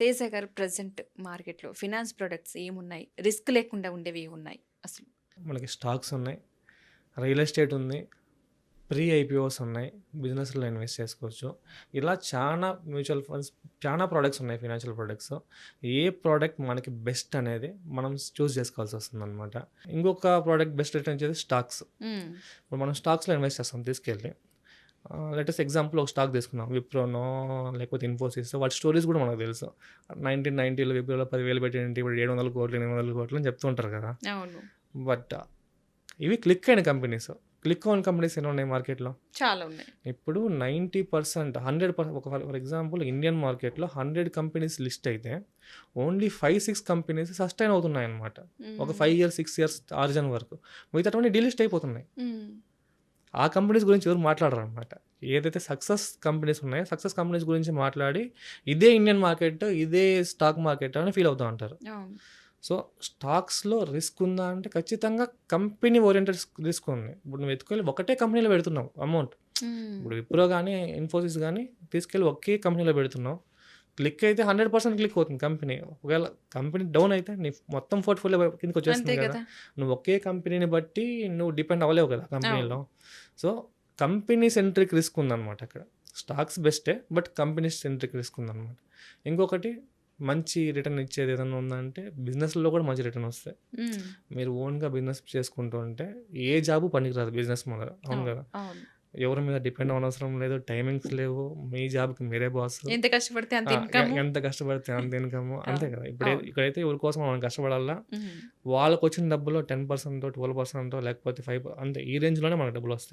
తేజ గారు ప్రజెంట్ మార్కెట్‌లో finance products ఏమున్నాయి? రిస్క్ లేకుండా ఉండేవి ఏమున్నాయి అసలు? మనకి స్టాక్స్ ఉన్నాయి. రియల్ ఎస్టేట్ ఉంది. ప్రీ ఐపీఓస్ ఉన్నాయి. బిజినెస్‌లో ఇన్వెస్ట్ చేసుకోవచ్చు. ఇలా చానా మ్యూచువల్ ఫండ్స్ చానా ప్రొడక్ట్స్ ఉన్నాయి ఫినాన్షియల్ ప్రొడక్ట్స్. ఏ ప్రొడక్ట్ మనకి బెస్ట్ అనేది మనం చూజ్ చేసుకోవాల్సి వస్తుందనమాట. ఇంకొక ప్రొడక్ట్ బెస్ట్ రిటర్న్ వచ్చేది స్టాక్స్. ఇప్పుడు మనం స్టాక్స్‌లో ఇన్వెస్ట్ చేస్తాం తీసుకెళ్ళి. ఆహ్, లెట్ అస్ ఎగ్జాంపుల్ ఒక స్టాక్ తీసుకున్నాం. విప్రోనో లేకపోతే ఇన్ఫోసిస్ వాటి స్టోరీస్ కూడా మనకు తెలుసు. 1990లో విప్రోలో 10,000 పెట్టింటే ఇప్పుడు 700 కోట్లు, 800 కోట్లు అని చెప్తూ ఉంటారు కదా! బట్ ఇవి క్లిక్ అయిన కంపెనీస్. క్లిక్ అవ్వని కంపెనీస్ ఎన్ని ఉన్నాయి మార్కెట్‌లో? చాలా ఉన్నాయి. ఇప్పుడు 90% 100% ఒక ఫర్ ఎగ్జాంపుల్ ఇండియన్ మార్కెట్‌లో 100 కంపెనీస్ లిస్ట్ అయితే ఓన్లీ 5, 6 కంపెనీస్ సస్టైన్ అవుతున్నాయన్నమాట. ఒక హ్మ్. 5 ఇయర్స్, 6 ఇయర్స్ ఆరిజిన్ వరకు. మిగతావన్నీ డీలిస్ట్ అయిపోతున్నాయి. ఆ కంపెనీస్ గురించి ఎవరు మాట్లాడరనమాట. ఏదైతే సక్సెస్ కంపెనీస్ ఉన్నాయో సక్సెస్ కంపెనీస్ గురించి మాట్లాడి ఇదే ఇండియన్ మార్కెట్, ఇదే స్టాక్ మార్కెట్ అని ఫీల్ అవుతా ఉంటారు. సో, స్టాక్స్‌లో రిస్క్ ఉందా అంటే ఖచ్చితంగా కంపెనీ ఓరియెంటెడ్ రిస్క్ ఉంది. ఇప్పుడు నువ్వు ఎత్తుకెళ్ళి ఒకటే కంపెనీలో పెడుతున్నావు అమౌంట్. ఇప్పుడు విప్రో గాని, ఇన్ఫోసిస్ గాని తీసుకెళ్ళి ఒకే కంపెనీలో పెడుతున్నావు. క్లిక్ అయితే 100% క్లిక్ అవుతుంది కంపెనీ. ఒకవేళ కంపెనీ డౌన్ అయితే నీ మొత్తం పోర్ట్‌ఫోలియో కిందకి వచ్చేస్తుంది కదా! నువ్వు ఒకే కంపెనీని బట్టి నువ్వు డిపెండ్ అవ్వలేవు కదా కంపెనీలో. సో, కంపెనీ సెంట్రిక్ రిస్క్ ఉందన్నమాట అక్కడ. స్టాక్స్ బెస్టే. బట్ కంపెనీ సెంట్రిక్ రిస్క్ ఉందన్నమాట. ఇంకొకటి మంచి రిటర్న్ ఇచ్చేది ఏదన్నా ఉందంటే బిజినెస్‌లో కూడా మంచి రిటర్న్ వస్తాయి. మీరు ఓన్‌గా బిజినెస్ చేసుకుంటూ ఉంటే ఏ జాబు పనికిరాదు బిజినెస్ మొదలు. అవును. కదా! ఎవరి మీద డిపెండ్ అవ్వనవసరం లేదు. టైమింగ్స్ లేవు. మీ జాబ్‌కి మీరే బాస్. ఎంత కష్టపడితే అంత ఇన్‌కమ్. ఎంత కష్టపడితే అంత ఇన్‌కమ్ అంతే. కదా! ఇప్పుడే. ఇక్కడైతే ఎవరి కోసం మనం కష్టపడాలా. హ్మ్. వాళ్ళకొచ్చిన డబ్బులో 10% 12% లేకపోతే 5 అంతే ఈ రేంజ్‌లోనే మనకు డబ్బులొస్తాయి.